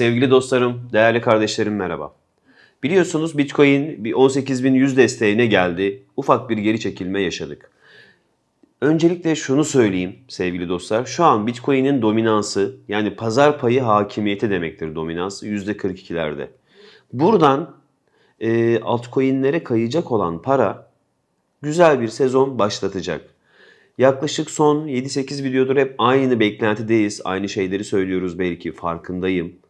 Sevgili dostlarım, değerli kardeşlerim merhaba. Biliyorsunuz Bitcoin bir 18.100 desteğine geldi. Ufak bir geri çekilme yaşadık. Öncelikle şunu söyleyeyim sevgili dostlar. Şu an Bitcoin'in dominansı yani pazar payı hakimiyeti demektir dominans %42'lerde. Buradan e, altcoin'lere kayacak olan para güzel bir sezon başlatacak. Yaklaşık son 7-8 videodur hep aynı beklentideyiz. Aynı şeyleri söylüyoruz belki farkındayım.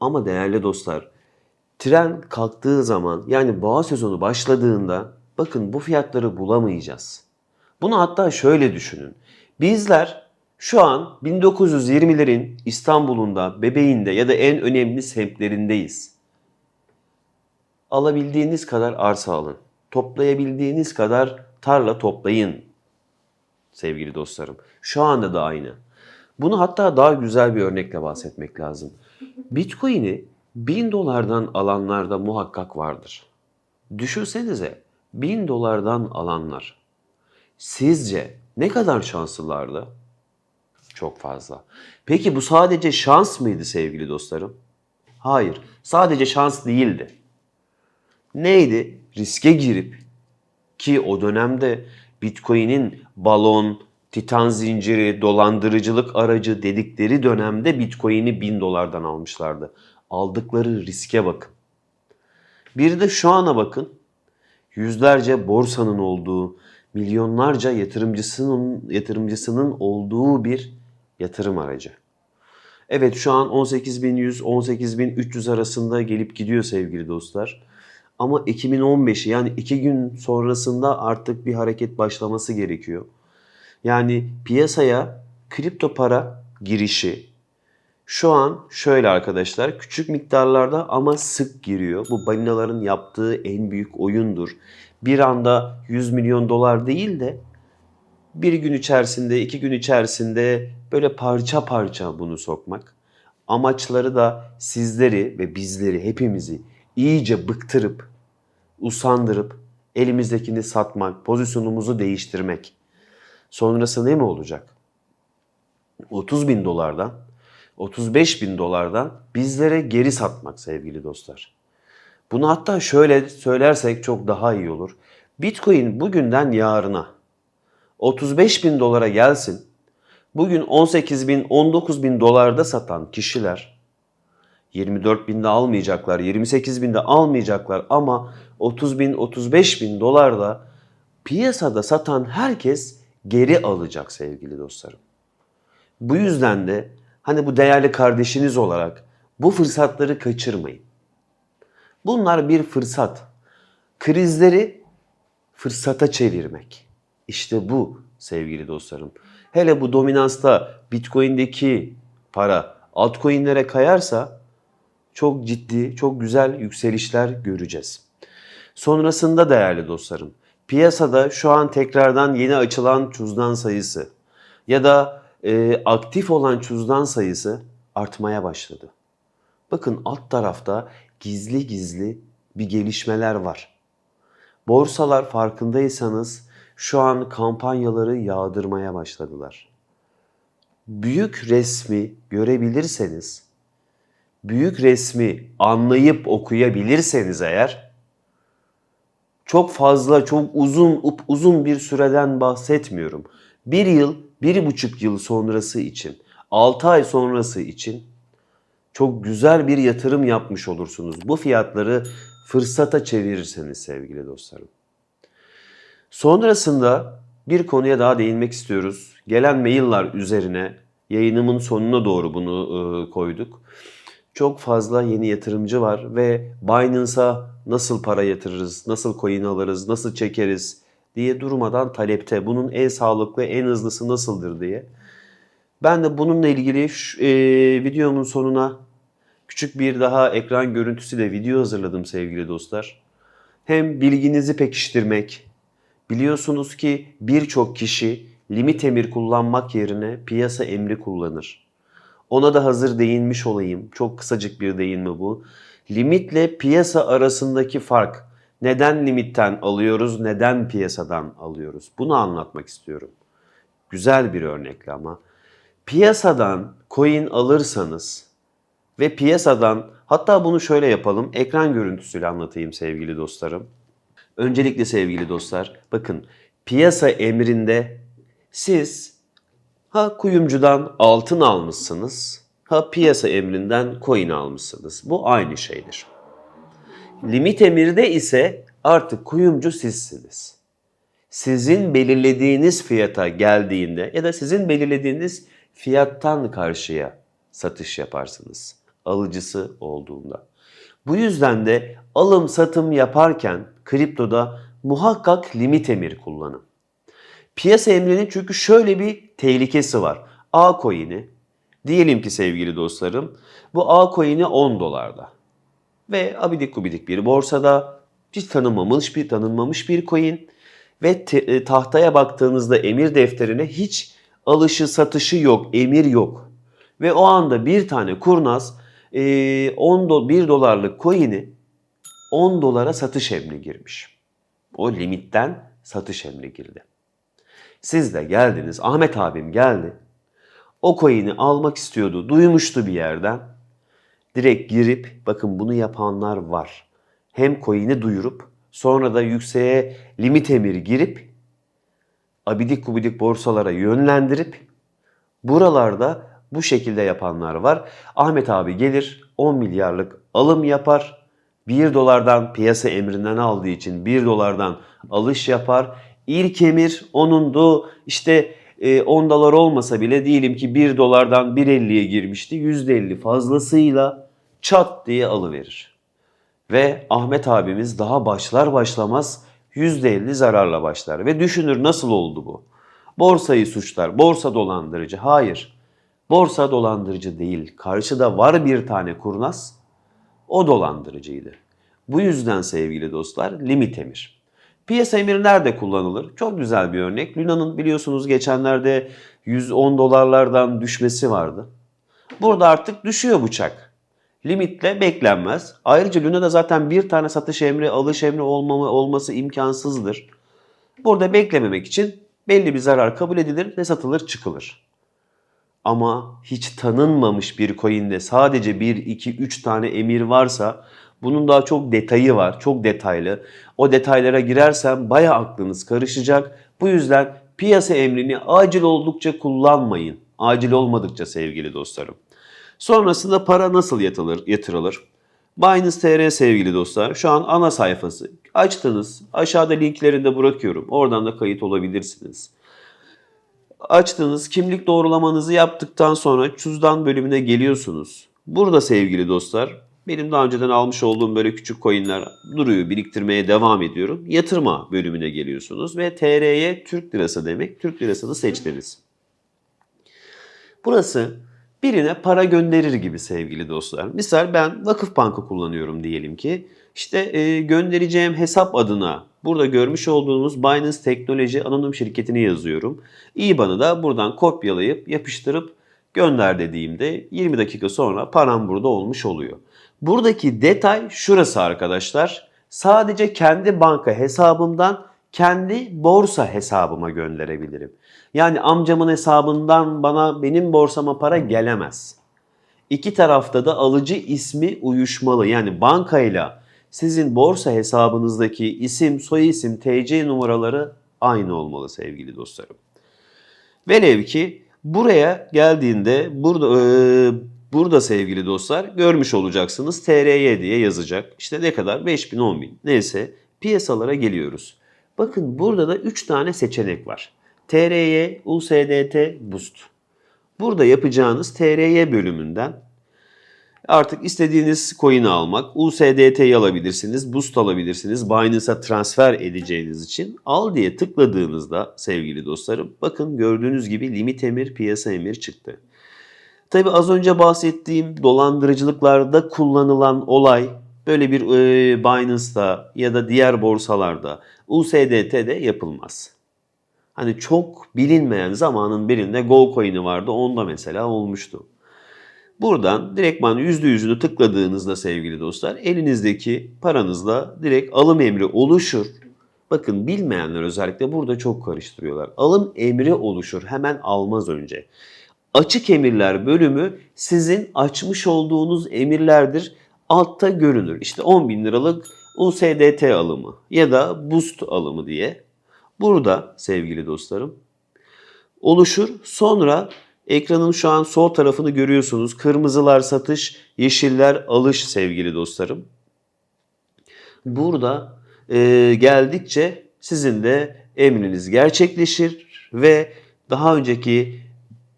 Ama değerli dostlar tren kalktığı zaman yani boğa sezonu başladığında bakın bu fiyatları bulamayacağız. Bunu hatta şöyle düşünün. Bizler şu an 1920'lerin İstanbul'unda, Bebeği'nde ya da en önemli semtlerindeyiz. Alabildiğiniz kadar arsa alın. Toplayabildiğiniz kadar tarla toplayın sevgili dostlarım. Şu anda da aynı. Bunu hatta daha güzel bir örnekle bahsetmek lazım. Bitcoin'i 1000 dolardan alanlarda muhakkak vardır. Düşünsenize 1000 dolardan alanlar. Sizce ne kadar şanslılardı? Çok fazla. Peki bu sadece şans mıydı sevgili dostlarım? Hayır, sadece şans değildi. Neydi? Riske girip ki o dönemde Bitcoin'in balon, titan zinciri, dolandırıcılık aracı dedikleri dönemde Bitcoin'i 1000 dolardan almışlardı. Aldıkları riske bakın. Bir de şu ana bakın. Yüzlerce borsanın olduğu, milyonlarca yatırımcısının yatırımcısının olduğu bir yatırım aracı. Evet şu an 18.100 18.300 arasında gelip gidiyor sevgili dostlar. Ama 2015'i yani iki gün sonrasında artık bir hareket başlaması gerekiyor. Yani piyasaya kripto para girişi şu an şöyle arkadaşlar küçük miktarlarda ama sık giriyor. Bu balinaların yaptığı en büyük oyundur. Bir anda 100 milyon dolar değil de bir gün içerisinde, iki gün içerisinde böyle parça parça bunu sokmak. Amaçları da sizleri ve bizleri, hepimizi iyice bıktırıp, usandırıp, elimizdekini satmak, pozisyonumuzu değiştirmek. Sonrası ne mi olacak? 30 bin dolardan, 35 bin dolardan bizlere geri satmak sevgili dostlar. Bunu hatta şöyle söylersek çok daha iyi olur. Bitcoin bugünden yarına 35 bin dolara gelsin. Bugün 18 bin, 19 bin dolarda satan kişiler 24 binde almayacaklar, 28 binde almayacaklar ama 30 bin, 35 bin dolarda piyasada satan herkes geri alacak sevgili dostlarım. Bu yüzden de hani bu değerli kardeşiniz olarak bu fırsatları kaçırmayın. Bunlar bir fırsat. Krizleri fırsata çevirmek. İşte bu sevgili dostlarım. Hele bu dominansta Bitcoin'deki para altcoin'lere kayarsa çok ciddi, çok güzel yükselişler göreceğiz. Sonrasında değerli dostlarım, piyasada şu an tekrardan yeni açılan cüzdan sayısı ya da e, aktif olan cüzdan sayısı artmaya başladı. Bakın alt tarafta gizli gizli bir gelişmeler var. Borsalar farkındaysanız şu an kampanyaları yağdırmaya başladılar. Büyük resmi görebilirseniz, büyük resmi anlayıp okuyabilirseniz eğer çok fazla, çok uzun, uzun bir süreden bahsetmiyorum. Bir yıl, bir buçuk yıl sonrası için, altı ay sonrası için çok güzel bir yatırım yapmış olursunuz. Bu fiyatları fırsata çevirirseniz sevgili dostlarım. Sonrasında bir konuya daha değinmek istiyoruz. Gelen mailler üzerine yayınımın sonuna doğru bunu e, koyduk. Çok fazla yeni yatırımcı var ve Binance'a nasıl para yatırırız, nasıl coin alırız, nasıl çekeriz diye durmadan talepte. Bunun en sağlıklı, en hızlısı nasıldır diye. Ben de bununla ilgili şu, e, videomun sonuna küçük bir daha ekran görüntüsüyle video hazırladım sevgili dostlar. Hem bilginizi pekiştirmek, biliyorsunuz ki birçok kişi limit emir kullanmak yerine piyasa emri kullanır. Ona da hazır değinmiş olayım. Çok kısacık bir değinme bu. Limitle piyasa arasındaki fark. Neden limitten alıyoruz, neden piyasadan alıyoruz? Bunu anlatmak istiyorum. Güzel bir örnekle ama. Piyasadan coin alırsanız ve piyasadan hatta bunu şöyle yapalım ekran görüntüsüyle anlatayım sevgili dostlarım. Öncelikle sevgili dostlar bakın piyasa emrinde siz ha kuyumcudan altın almışsınız ha piyasa emrinden coin almışsınız. Bu aynı şeydir. Limit emirde ise artık kuyumcu sizsiniz. Sizin belirlediğiniz fiyata geldiğinde ya da sizin belirlediğiniz fiyattan karşıya satış yaparsınız. Alıcısı olduğunda. Bu yüzden de alım satım yaparken kriptoda muhakkak limit emir kullanın. Piyasa emrinin çünkü şöyle bir tehlikesi var. A coin'i diyelim ki sevgili dostlarım bu A coin'i 10 dolarda ve abidik gubidik bir borsada hiç tanınmamış bir tanınmamış bir coin ve te- e, tahtaya baktığınızda emir defterine hiç alışı satışı yok, emir yok. Ve o anda bir tane kurnaz e, 10 do 1 dolarlık coin'i 10 dolara satış emri girmiş. O limitten satış emri girdi. Siz de geldiniz, Ahmet abim geldi. O coin'i almak istiyordu, duymuştu bir yerden. Direkt girip, bakın bunu yapanlar var. Hem coin'i duyurup, sonra da yükseğe limit emiri girip, abidik gubidik borsalara yönlendirip, buralarda bu şekilde yapanlar var. Ahmet abi gelir 10 milyarlık alım yapar. 1 dolardan piyasa emrinden aldığı için 1 dolardan alış yapar. İlk emir onundu. İşte e, 10 dolar olmasa bile diyelim ki 1 dolardan 1.50'ye girmişti. %50 fazlasıyla çat diye alıverir. Ve Ahmet abimiz daha başlar başlamaz %50 zararla başlar. Ve düşünür nasıl oldu bu? Borsayı suçlar. Borsa dolandırıcı. Hayır. Borsa dolandırıcı değil. Karşıda var bir tane kurnaz. O dolandırıcıydı. Bu yüzden sevgili dostlar limit emir. Piyasa emiri nerede kullanılır? Çok güzel bir örnek. Luna'nın biliyorsunuz geçenlerde 110 dolarlardan düşmesi vardı. Burada artık düşüyor bıçak. Limitle beklenmez. Ayrıca Luna'da zaten bir tane satış emri, alış emri olmama, olması imkansızdır. Burada beklememek için belli bir zarar kabul edilir ve satılır çıkılır. Ama hiç tanınmamış bir coin'de sadece 1, 2, 3 tane emir varsa bunun daha çok detayı var, çok detaylı. O detaylara girersem baya aklınız karışacak. Bu yüzden piyasa emrini acil oldukça kullanmayın. Acil olmadıkça sevgili dostlarım. Sonrasında para nasıl yatılır, yatırılır? Binance TR sevgili dostlar şu an ana sayfası. Açtınız. Aşağıda linklerini de bırakıyorum. Oradan da kayıt olabilirsiniz. Açtınız. Kimlik doğrulamanızı yaptıktan sonra cüzdan bölümüne geliyorsunuz. Burada sevgili dostlar benim daha önceden almış olduğum böyle küçük coinler duruyor. Biriktirmeye devam ediyorum. Yatırma bölümüne geliyorsunuz ve TR'ye Türk lirası demek. Türk lirasını seçtiniz. Burası birine para gönderir gibi sevgili dostlar. Misal ben Vakıf Bank'ı kullanıyorum diyelim ki. İşte e, göndereceğim hesap adına burada görmüş olduğunuz Binance Teknoloji Anonim şirketini yazıyorum. IBAN'ı da buradan kopyalayıp yapıştırıp gönder dediğimde 20 dakika sonra param burada olmuş oluyor. Buradaki detay şurası arkadaşlar. Sadece kendi banka hesabımdan kendi borsa hesabıma gönderebilirim. Yani amcamın hesabından bana benim borsama para gelemez. İki tarafta da alıcı ismi uyuşmalı. Yani bankayla sizin borsa hesabınızdaki isim, soyisim, TC numaraları aynı olmalı sevgili dostlarım. Velev ki buraya geldiğinde burada e, burada sevgili dostlar görmüş olacaksınız TRY diye yazacak. İşte ne kadar? 5000 10000 neyse piyasalara geliyoruz. Bakın burada da 3 tane seçenek var. TRY, USDT, Boost. Burada yapacağınız TRY bölümünden artık istediğiniz coin'i almak, USDT'yi alabilirsiniz, Boost alabilirsiniz, Binance'a transfer edeceğiniz için al diye tıkladığınızda sevgili dostlarım bakın gördüğünüz gibi limit emir, piyasa emir çıktı. Tabi az önce bahsettiğim dolandırıcılıklarda kullanılan olay böyle bir e, Binance'da ya da diğer borsalarda USDT'de yapılmaz. Hani çok bilinmeyen zamanın birinde Go coin'i vardı. Onda mesela olmuştu. Buradan direktman %100'ünü tıkladığınızda sevgili dostlar elinizdeki paranızla direkt alım emri oluşur. Bakın bilmeyenler özellikle burada çok karıştırıyorlar. Alım emri oluşur hemen almaz önce. Açık emirler bölümü sizin açmış olduğunuz emirlerdir. Altta görünür. İşte 10 bin liralık USDT alımı ya da boost alımı diye. Burada sevgili dostlarım oluşur. Sonra ekranın şu an sol tarafını görüyorsunuz. Kırmızılar satış, yeşiller alış sevgili dostlarım. Burada e, geldikçe sizin de emriniz gerçekleşir ve daha önceki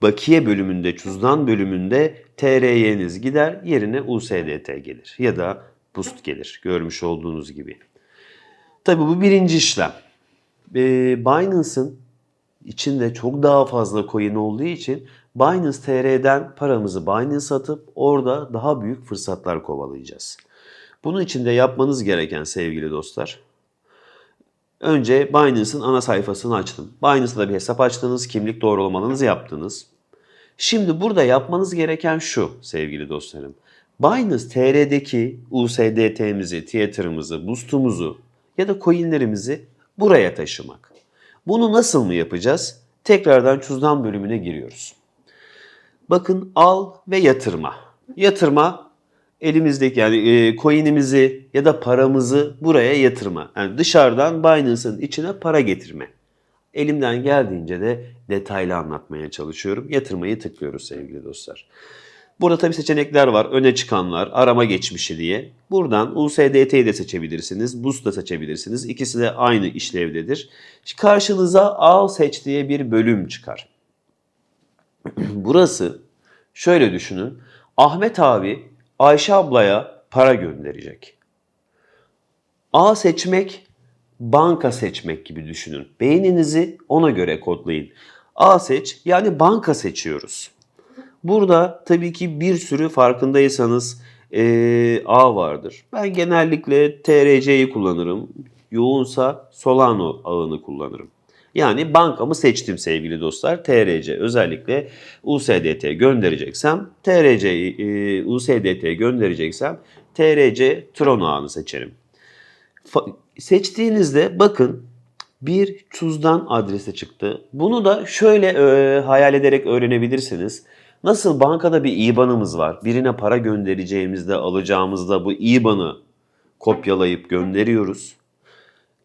bakiye bölümünde, cüzdan bölümünde TRY'niz gider yerine USDT gelir ya da boost gelir görmüş olduğunuz gibi. Tabi bu birinci işlem. E, Binance'ın içinde çok daha fazla coin olduğu için Binance TR'den paramızı Binance atıp orada daha büyük fırsatlar kovalayacağız. Bunun için de yapmanız gereken sevgili dostlar. Önce Binance'ın ana sayfasını açtım. Binance'da bir hesap açtınız, kimlik doğrulamanızı yaptınız. Şimdi burada yapmanız gereken şu sevgili dostlarım. Binance TR'deki USDT'mizi, Tether'ımızı, Boost'umuzu ya da coinlerimizi buraya taşımak. Bunu nasıl mı yapacağız? Tekrardan cüzdan bölümüne giriyoruz. Bakın al ve yatırma. Yatırma elimizdeki yani e, coin'imizi ya da paramızı buraya yatırma. Yani dışarıdan Binance'ın içine para getirme. Elimden geldiğince de detaylı anlatmaya çalışıyorum. Yatırmayı tıklıyoruz sevgili dostlar. Burada tabi seçenekler var. Öne çıkanlar, arama geçmişi diye. Buradan USDT'yi de seçebilirsiniz. Boost da seçebilirsiniz. İkisi de aynı işlevdedir. Karşınıza Al Seç diye bir bölüm çıkar. Burası şöyle düşünün. Ahmet abi Ayşe ablaya para gönderecek. A seçmek banka seçmek gibi düşünün. Beyninizi ona göre kodlayın. A seç yani banka seçiyoruz. Burada tabii ki bir sürü farkındaysanız e, A vardır. Ben genellikle TRC'yi kullanırım. Yoğunsa Solano ağını kullanırım. Yani bankamı seçtim sevgili dostlar. TRC özellikle USDT göndereceksem TRC e, USDT göndereceksem TRC Tron ağını seçerim. Fa- seçtiğinizde bakın bir cüzdan adresi çıktı. Bunu da şöyle e, hayal ederek öğrenebilirsiniz. Nasıl bankada bir IBAN'ımız var. Birine para göndereceğimizde, alacağımızda bu IBAN'ı kopyalayıp gönderiyoruz.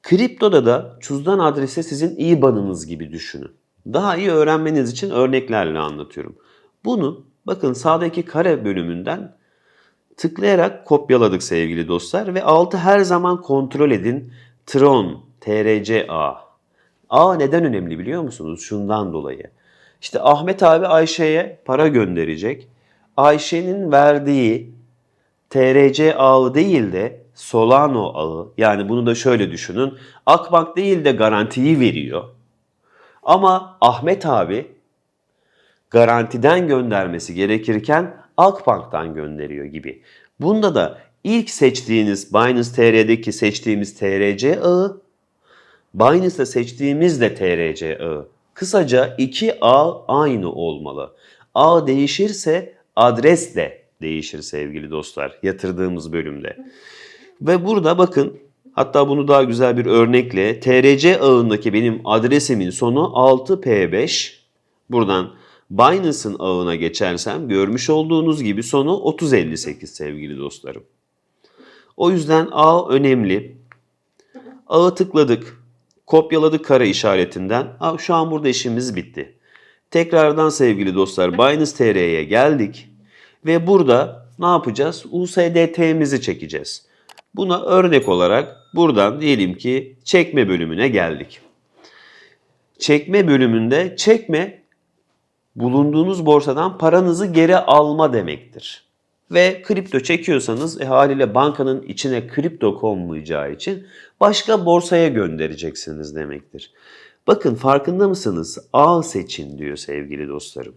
Kriptoda da cüzdan adresi sizin IBAN'ınız gibi düşünün. Daha iyi öğrenmeniz için örneklerle anlatıyorum. Bunu bakın sağdaki kare bölümünden tıklayarak kopyaladık sevgili dostlar ve altı her zaman kontrol edin. Tron, TRC A. A neden önemli biliyor musunuz? Şundan dolayı. İşte Ahmet abi Ayşe'ye para gönderecek. Ayşe'nin verdiği TRC ağı değil de Solano ağı yani bunu da şöyle düşünün. Akbank değil de garantiyi veriyor. Ama Ahmet abi garantiden göndermesi gerekirken Akbank'tan gönderiyor gibi. Bunda da ilk seçtiğiniz Binance TR'deki seçtiğimiz TRC ağı Binance'da seçtiğimiz de TRC ağı. Kısaca iki ağ aynı olmalı. Ağ değişirse adres de değişir sevgili dostlar yatırdığımız bölümde. Ve burada bakın hatta bunu daha güzel bir örnekle TRC ağındaki benim adresimin sonu 6P5. Buradan Binance'ın ağına geçersem görmüş olduğunuz gibi sonu 3058 sevgili dostlarım. O yüzden ağ önemli. Ağı tıkladık. Kopyaladık kare işaretinden. Aa, Şu an burada işimiz bitti. Tekrardan sevgili dostlar Binance TR'ye geldik. Ve burada ne yapacağız? USDT'mizi çekeceğiz. Buna örnek olarak buradan diyelim ki çekme bölümüne geldik. Çekme bölümünde çekme bulunduğunuz borsadan paranızı geri alma demektir. Ve kripto çekiyorsanız e, haliyle bankanın içine kripto konmayacağı için başka borsaya göndereceksiniz demektir. Bakın farkında mısınız? A seçin diyor sevgili dostlarım.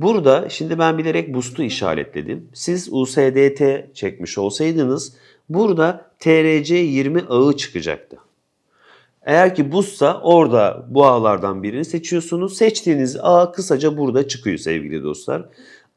Burada şimdi ben bilerek boost'u işaretledim. Siz USDT çekmiş olsaydınız burada TRC20 ağı çıkacaktı. Eğer ki buzsa orada bu ağlardan birini seçiyorsunuz. Seçtiğiniz ağ kısaca burada çıkıyor sevgili dostlar.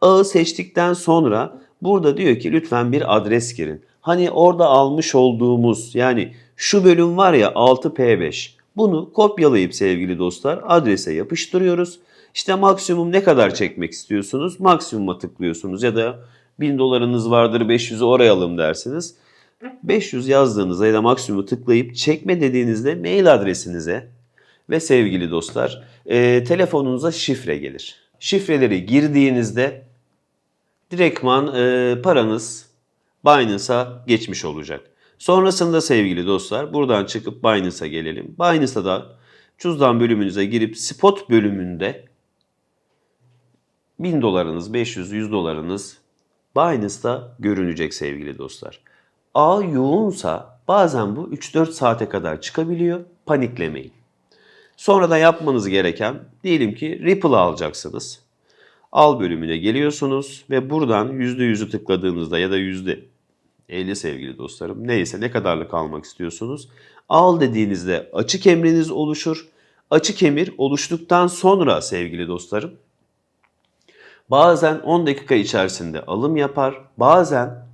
Ağı seçtikten sonra burada diyor ki lütfen bir adres girin. Hani orada almış olduğumuz yani şu bölüm var ya 6P5. Bunu kopyalayıp sevgili dostlar adrese yapıştırıyoruz. İşte maksimum ne kadar çekmek istiyorsunuz? Maksimuma tıklıyorsunuz ya da 1000 dolarınız vardır 500'ü oraya alın dersiniz. 500 yazdığınızda ya da maksimumu tıklayıp çekme dediğinizde mail adresinize ve sevgili dostlar e, telefonunuza şifre gelir. Şifreleri girdiğinizde direktman e, paranız Binance'a geçmiş olacak. Sonrasında sevgili dostlar buradan çıkıp Binance'a gelelim. Binance'a da cüzdan bölümünüze girip spot bölümünde 1000 dolarınız, 500, 100 dolarınız Binance'da görünecek sevgili dostlar. Ağ yoğunsa bazen bu 3-4 saate kadar çıkabiliyor. Paniklemeyin. Sonra da yapmanız gereken diyelim ki Ripple alacaksınız. Al bölümüne geliyorsunuz ve buradan %100'ü tıkladığınızda ya da %50 sevgili dostlarım neyse ne kadarlık almak istiyorsunuz. Al dediğinizde açık emriniz oluşur. Açık emir oluştuktan sonra sevgili dostlarım bazen 10 dakika içerisinde alım yapar. Bazen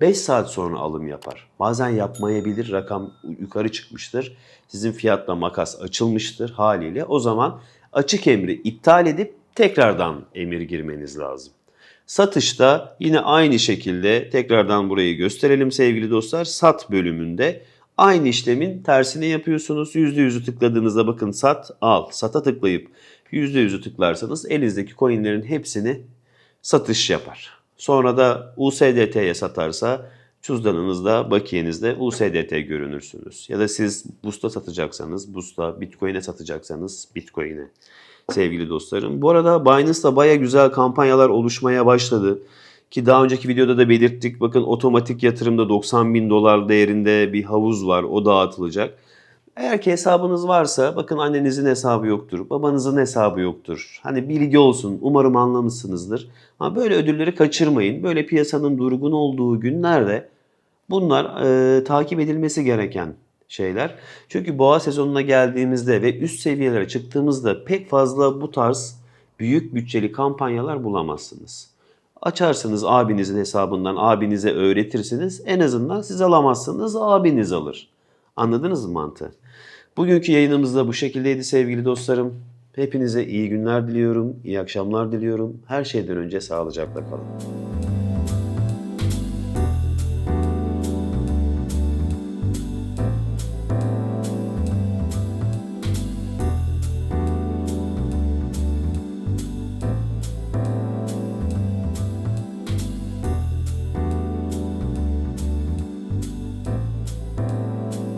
5 saat sonra alım yapar. Bazen yapmayabilir. Rakam yukarı çıkmıştır. Sizin fiyatla makas açılmıştır haliyle. O zaman açık emri iptal edip tekrardan emir girmeniz lazım. Satışta yine aynı şekilde tekrardan burayı gösterelim sevgili dostlar. Sat bölümünde aynı işlemin tersini yapıyorsunuz. %100'ü tıkladığınızda bakın sat al. Sata tıklayıp %100'ü tıklarsanız elinizdeki coinlerin hepsini satış yapar. Sonra da USDT'ye satarsa cüzdanınızda, bakiyenizde USDT görünürsünüz. Ya da siz BUS'ta satacaksanız, BUS'ta Bitcoin'e satacaksanız Bitcoin'e sevgili dostlarım. Bu arada Binance'da baya güzel kampanyalar oluşmaya başladı. Ki daha önceki videoda da belirttik. Bakın otomatik yatırımda 90 bin dolar değerinde bir havuz var. O dağıtılacak. Eğer ki hesabınız varsa bakın annenizin hesabı yoktur, babanızın hesabı yoktur. Hani bilgi olsun umarım anlamışsınızdır. Ama böyle ödülleri kaçırmayın. Böyle piyasanın durgun olduğu günlerde bunlar e, takip edilmesi gereken şeyler. Çünkü boğa sezonuna geldiğimizde ve üst seviyelere çıktığımızda pek fazla bu tarz büyük bütçeli kampanyalar bulamazsınız. Açarsınız abinizin hesabından abinize öğretirsiniz. En azından siz alamazsınız abiniz alır. Anladınız mı mantığı? Bugünkü yayınımız da bu şekildeydi sevgili dostlarım. Hepinize iyi günler diliyorum, iyi akşamlar diliyorum. Her şeyden önce sağlıcakla kalın.